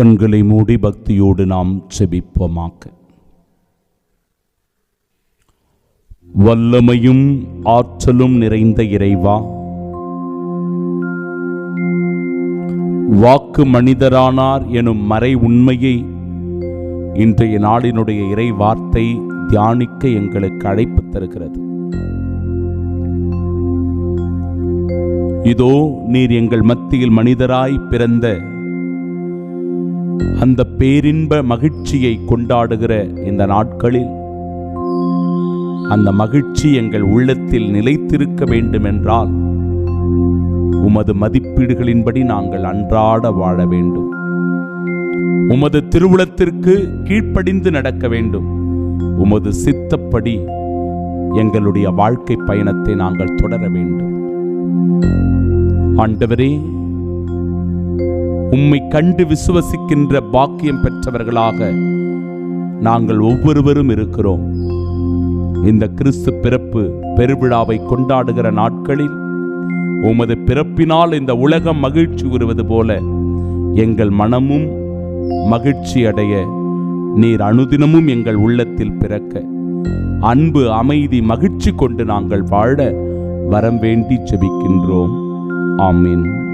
கண்களை மூடி பக்தியோடு நாம் செபிப்போமாக்க வல்லமையும் ஆற்றலும் நிறைந்த இறைவா வாக்கு மனிதரானார் எனும் மறை உண்மையை இன்றைய நாளினுடைய இறை வார்த்தை தியானிக்க எங்களுக்கு அழைப்பு தருகிறது. இதோ நீர் எங்கள் மத்தியில் மனிதராய் பிறந்த அந்த பேரின்ப மகிழ்ச்சியை கொண்டாடுகிற இந்த நாட்களில் அந்த மகிழ்ச்சி எங்கள் உள்ளத்தில் நிலைத்திருக்க வேண்டும் என்றால் உமது மதிப்பீடுகளின்படி நாங்கள் அன்றாட வாழ வேண்டும். உமது திருவுளத்திற்கு கீழ்ப்படிந்து நடக்க வேண்டும். உமது சித்தப்படி எங்களுடைய வாழ்க்கை பயணத்தை நாங்கள் தொடர வேண்டும். ஆண்டவரே உம்மை கண்டு விசுவசிக்கின்ற பாக்கியம் பெற்றவர்களாக நாங்கள் ஒவ்வொருவரும் இருக்கிறோம். இந்த கிறிஸ்து பிறப்பு பெருவிழாவை கொண்டாடுகிற நாட்களில் உமது பிறப்பினால் இந்த உலகம் மகிழ்ச்சி உறுவது போல எங்கள் மனமும் மகிழ்ச்சி அடைய நீர் அனுதினமும் எங்கள் உள்ளத்தில் பிறக்க அன்பு அமைதி மகிழ்ச்சி கொண்டு நாங்கள் வாழ வரம் வேண்டி செபிக்கின்றோம். ஆமீன்.